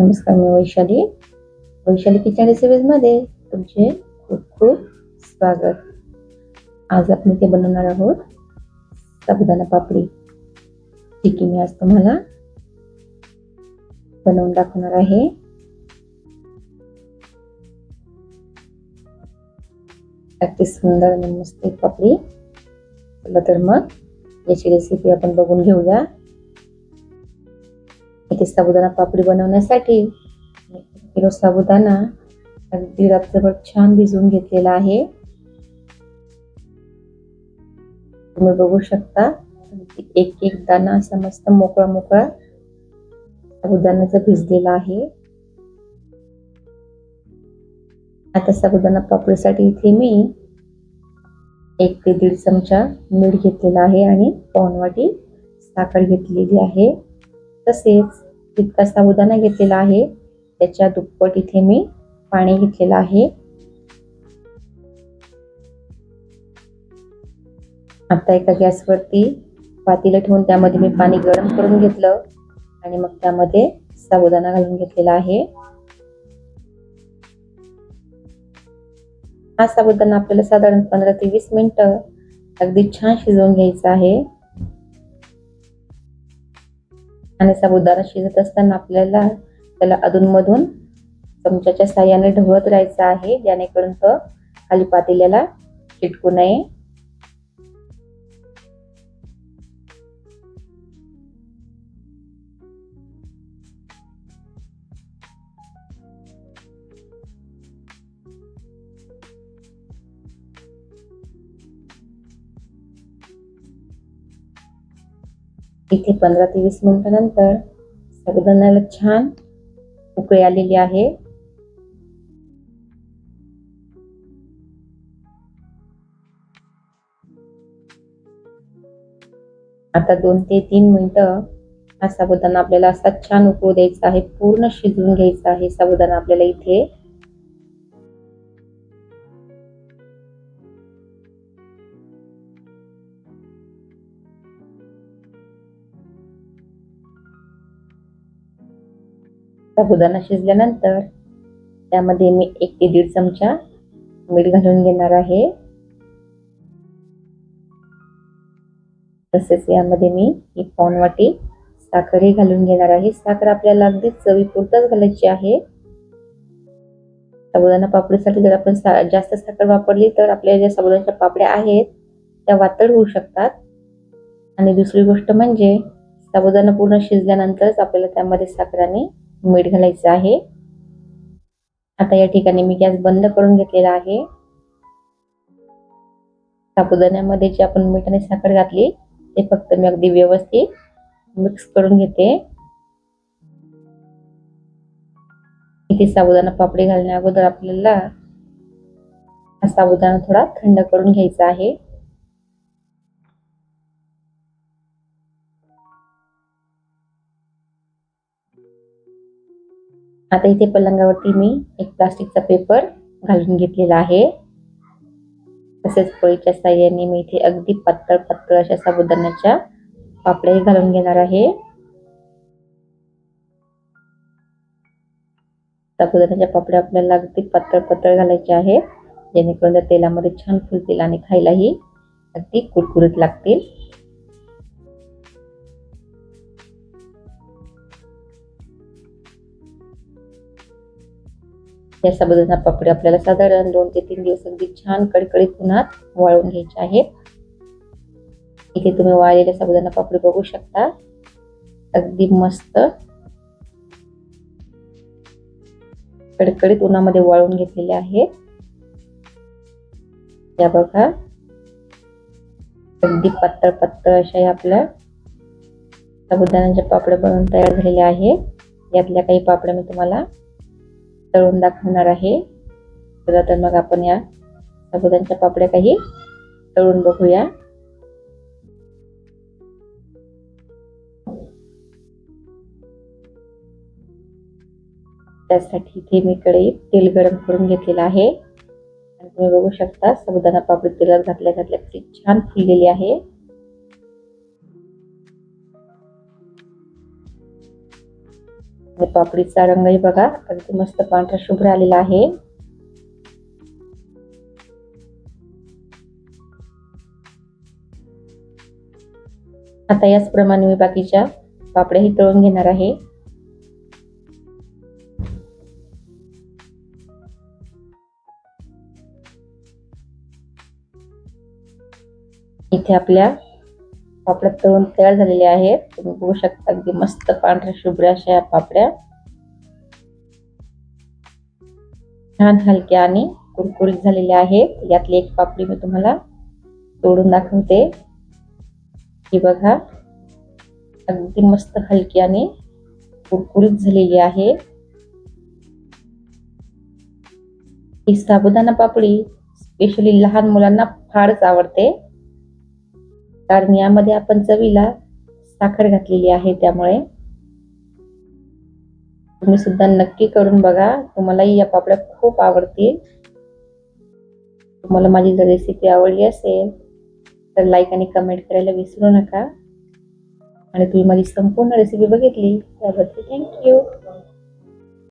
नमस्कार मी वैशाली. वैशाली किचन रेसिपीजमध्ये तुमचे खूप खूप स्वागत. आज आपण ते बनवणार आहोत साबुदाणा पापडी. जी की मी आज तुम्हाला बनवून दाखवणार आहे. अगदी सुंदर आणि मस्त पापडी. चला तर मग याची रेसिपी आपण बघून घेऊया. साबुदाणा पापडी बनवण्यासाठी किलो साबुदाणा अगदी रात्रभर छान भिजवून घेतलेला आहे. तुम्ही बघू शकता एक एक दाणा असा मस्त मोकळा मोकळा साबुदाण्याचा भिजलेला आहे. आता साबुदाणा पापडीसाठी इथे मी एक ते दीड चमचा मीठ घेतलेला आहे आणि पाऊण वाटी साखर घेतलेली आहे. तसेच जितका साबुदाणा घेतलेला आहे. त्याच्या दुप्पट इथे मी पाणी घेतलेलं आहे. आता एका गॅसवरती पातीला ठेवून त्यामध्ये मी पाणी गरम करून घेतलं आणि मग त्यामध्ये साबुदाणा घालून घेतलेला आहे. हा साबुदाणा आपल्याला साधारण पंधरा ते वीस मिनिटं अगदी छान शिजवून घ्यायचा आहे. आणि साबुदाणा शिजत असताना आपल्याला त्याला अधूनमधून चमच्याच्या साह्याने ढवळत राहायचं आहे जेणेकरून तो खाली पातेल्याला चिटकू नये. इथे पंधरा ते वीस मिनिटानंतर साबुदाण्याला छान उकळी आलेली आहे. आता दोन ते तीन मिनिटं हा साबुदाणा आपल्याला असा छान उकळू द्यायचा आहे पूर्ण शिजवून घ्यायचा आहे साबुदाणा आपल्याला इथे. साबुदाणा शिजल्यानंतर त्यामध्ये मी एक ते दीड चमचा मीठ घालून घेणार आहे. तसेच यामध्ये मी एक पाऊण वाटी साखरही घालून घेणार आहे. साखर आपल्याला अगदी चवीपुरताच घालायची आहे. साबुदाणा पापडीसाठी जर आपण सा जास्त साखर वापरली तर आपल्या ज्या साबुदाण्याच्या पापड्या आहेत त्या वातड होऊ शकतात. आणि दुसरी गोष्ट म्हणजे साबुदाणा पूर्ण शिजल्यानंतरच आपल्याला त्यामध्ये साखराने मीठ घालायचं आहे. आता या ठिकाणी मी गॅस बंद करून घेतलेला आहे. साबुदाण्यामध्ये जे आपण मीठ आणि साखर घातली ते फक्त मी अगदी व्यवस्थित मिक्स करून घेते. इथे साबुदाणा पापडी घालण्या अगोदर आपल्याला हा साबुदाणा थोडा थंड करून घ्यायचा आहे. आता इथे पलंगावरती मी एक प्लास्टिकचा पेपर घालून घेतलेला आहे. तसेच पळीच्या साह्याने मी इथे अगदी पातळ पातळ अशा साबुदाण्याच्या पापड्याही घालून घेणार आहे. साबुदाण्याच्या पापड्या आपल्याला अगदी पातळ पातळ घालायच्या आहेत. जेणेकरून त्या तेलामध्ये छान फुलतील आणि खायलाही अगदी कुरकुरीत लागतील. या साबुदाणा पापडी आपल्याला साधारण दोन ते तीन दिवस अगदी छान कडकडीत उन्हात वाळून घ्यायचे आहेत. इथे तुम्ही वाळलेल्या साबुदाणा पापडी बघू शकता. अगदी मस्त. कडकडीत उन्हामध्ये वाळून घेतलेले आहेत. या बघा. अगदी पातळ पातळ अशा या आपल्या साबुदाण्याच्या पापड्या बनवून तयार झालेल्या आहे यातल्या काही पापड्या मी तुम्हाला तळून दाखवणार आहे. चला तर मग आपण या साबुदांच्या पापड्या काही तळून बघूया. त्यासाठी इथे मी कढईत तेल गरम करून घेतलेलं आहे. आणि तुम्ही बघू शकता साबुदाणा पापडी तेलात घातल्या घातल्या किती छान फुललेली आहे. आणि पापडीचा रंगही बघा. अगदी मस्त पांढरा शुभ्र आलेला आहे. आता याचप्रमाणे मी बाकीच्या पापड्याही तळून घेणार आहे. इथे आपल्या पापड्या तळून तयार झालेल्या आहेत. तुम्ही बघू शकता अगदी मस्त पांढऱ्या शुभ्र अशा या पापड्या. छान हलक्या आणि कुरकुरीत झालेल्या आहेत. यातली एक पापडी मी तुम्हाला तोडून दाखवते. ही बघा. अगदी मस्त हलकी आणि कुरकुरीत झालेली आहे. ही साबुदाणा पापडी स्पेशली लहान मुलांना फारच आवडते. कारण यामध्ये आपण चवीला साखर घातलेली आहे त्यामुळे. तुम्ही सुद्धा नक्की करून बघा. तुम्हालाही या पापड्या खूप आवडतील. तुम्हाला माझी जर रेसिपी आवडली असेल तर लाईक आणि कमेंट करायला विसरू नका. आणि तुम्ही माझी संपूर्ण रेसिपी बघितली त्याबद्दल थँक्यू